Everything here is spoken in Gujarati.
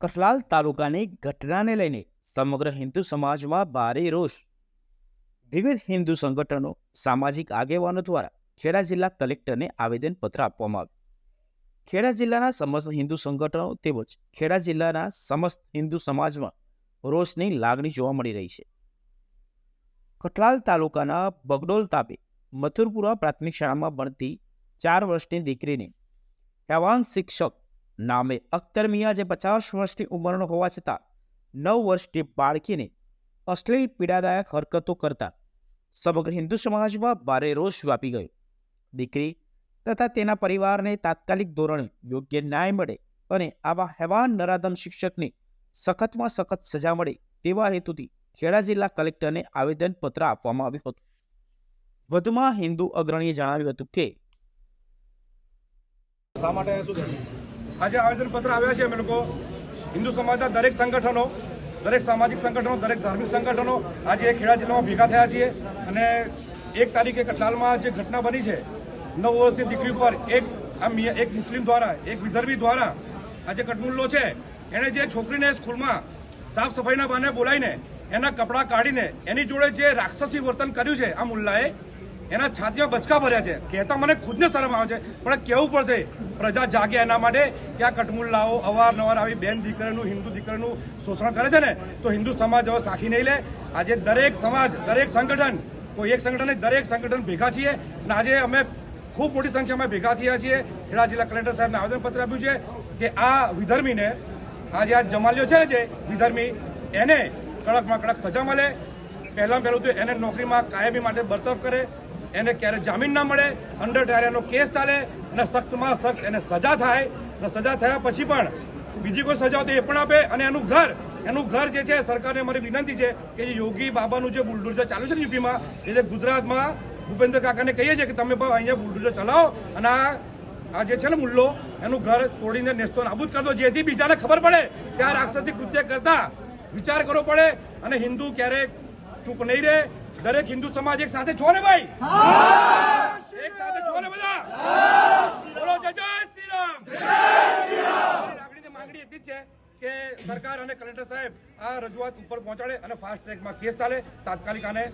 કઠલાલ તાલુકાની ઘટનાને લઈને સમગ્ર હિન્દુ સમાજમાં ભારે રોષ. વિવિધ હિન્દુ સંગઠનો, સામાજિક આગેવાનો દ્વારા ખેડા જિલ્લા કલેક્ટરને આવેદનપત્ર આપવામાં આવ્યું. ખેડા જિલ્લાના સમસ્ત હિન્દુ સંગઠનો તેમજ ખેડા જિલ્લાના સમસ્ત હિન્દુ સમાજમાં રોષની લાગણી જોવા મળી રહી છે. કઠલાલ તાલુકાના બગડોલ તાપે મથુરપુરા પ્રાથમિક શાળામાં ભણતી ચાર વર્ષની દીકરીને હેવાન શિક્ષક નામે અખ્તર મિયા જે પચાસ વર્ષની ઉંમરનો હોવા છતાં નવ વર્ષની બાળકીને અશ્લીલ પીડાદાયક હરકતો કરતા સમગ્ર હિન્દુ સમાજમાં ભારે રોષ વ્યાપી ગયો. દીકરી તથા તેના પરિવારને તાત્કાલિક ધોરણે યોગ્ય ન્યાય મળે અને આવા હેવાન નરાધમ શિક્ષકને સખતમાં સખત સજા મળે તેવા હેતુથી ખેડા જિલ્લા કલેક્ટરને આવેદનપત્ર આપવામાં આવ્યું હતું. વધુમાં હિન્દુ અગ્રણીએ જણાવ્યું હતું કે શા માટે આજે આવેદનપત્ર આવ્યા છે અમે લોકો. હિન્દુ સમાજના દરેક સંગઠનો, દરેક સામાજિક સંગઠનો, દરેક ધાર્મિક સંગઠનો આજે ખેડા જિલ્લામાં ભેગા થયા છીએ અને એક તારીખે કટલાલમાં જે ઘટના બની છે, નવ વર્ષની દીકરી ઉપર એક એક મુસ્લિમ દ્વારા, એક વિધર્મી દ્વારા આજે કટમુલ્લો છે. એણે જે છોકરીને સ્કૂલમાં સાફ સફાઈના બહાને બોલાવીને એના કપડાં કાઢીને એની જોડે જે રાક્ષસી વર્તન કર્યું છે, આ મુલ્લાએ એના છાતીમાં બચકા ભર્યા છે. કહેતા મને ખુદને શરમ આવે છે. પણ કેવું પડશે? પ્રજા જાગે એના માટે કે આ કટમુલ્લાઓ અવારનવાર આવી બેન દીકરીનું હિન્દુ દીકરીનું શોષણ કરે છે ને તો હિન્દુ સમાજ હવે સાખી નહીં લે. આજે દરેક સમાજ દરેક સંગઠન કોઈ એક સંગઠન નહીં, દરેક સંગઠન ભેગા છીએ અને આજે અમે ખૂબ મોટી સંખ્યામાં ભેગા થયા છીએ. ખેડા જિલ્લા કલેક્ટર સાહેબને આવેદનપત્ર આપ્યું છે કે આ વિધર્મીને આજે આ જમાલ્યો છે ને જે વિધર્મી એને કડકમાં કડક સજા મળે. પહેલાં પહેલું તો એને નોકરીમાં કાયમી માટે બરતરફ કરે. એને ક્યારે જામીન ના મળે અંડર ડાયરાનો કેસ ચાલે, અને સખ્તમાં સખ્ત એને સજા થાય, અને સજા થયા પછી પણ બીજી કોઈ સજા તો એ પણ આપે, અને એનું ઘર એનું ઘર જે છે, સરકારને મારી વિનંતી છે કે જે યોગી બાબાનું જે બુલડોઝર ચાલુ છે ને યુપીમાં, એ જે ગુજરાતમાં ભૂપેન્દ્ર કાકાને કહીએ છીએ કે તમે અહીંયા બુલડોઝર ચલાવો, અને આ આ જે છે ને મુલ્લો, એનું ઘર તોડીને નેસ્તો નાબૂદ કરી દો, જેથી બીજાને ખબર પડે કે આ રાક્ષસી કૃત્ય કરતા. વિચાર કરવો પડે, અને હિન્દુ ક્યારેક ચૂપ નહીં રહે દરેક હિન્દુ સમાજ એક સાથે છો ને ભાઈ? એક સાથે છો ને બધા? બોલો જય જય શ્રી રામ. મારી માંગણી એટલી જ છે કે સરકાર અને કલેક્ટર સાહેબ આ રજૂઆત ઉપર પહોંચાડે અને ફાસ્ટ ટ્રેકમાં કેસ ચાલે. તાત્કાલિક આને